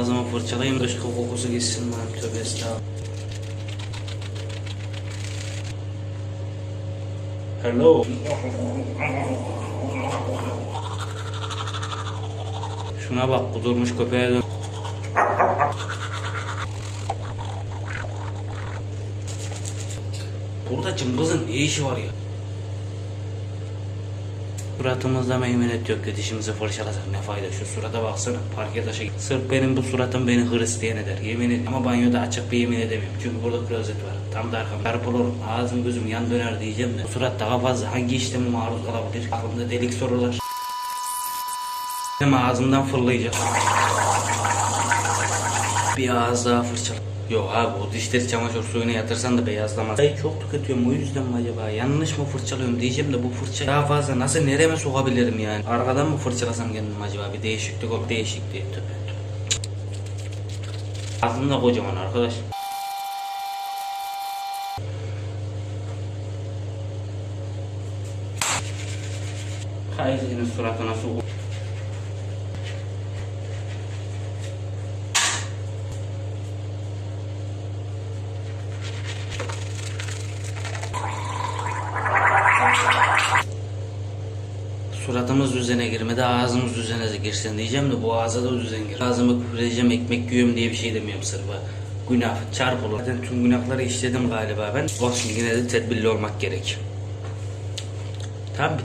O zaman fırçalayayım dışkı kokusu gitsin lan tövbe estağfurullah. Hello. Şuna bak kudurmuş köpeğe dön. Burada cımbızın ne işi var ya? Suratımızda meymenet yok dişimizi fırçalasak ne fayda? Şu surata baksana parke taşı. Sırf benim bu suratım beni Hristiyan eder yemin ederim ama banyoda açık bir yemin edemiyorum çünkü burada klozet var. Tam da arkamda Çarp olurum ağzım gözüm yan döner diyeceğim de. Bu surat daha fazla hangi işleme maruz kalabilir? Aklımda delik sorular. Hem ağzımdan fırlayacak. Bir ağız daha fırçala Yok abi o dişleri çamaşır suyuna yatırsan da beyazlamaz. Ay çok tüketiyorum o yüzden mi acaba? Yanlış mı fırçalıyorum diyeceğim de bu fırça daha fazla nasıl nereme sokabilirim yani? Arkadan mı fırçalasam kendim acaba? Bir değişiklik ol değişikliği tövbe tövbe. Ağzım da kocaman arkadaş. Hayır senin suratına su. Suratımız düzene girmedi, ağzımız düzene girsin diyeceğim de bu ağza da düzen gir. Ağzımı küfredeceğim, ekmek yiyorum diye bir şey demiyorum sırfa. Günah, çarp olur. Zaten tüm günahları işledim galiba ben. Olsun yine de tedbirli olmak gerek. Tamam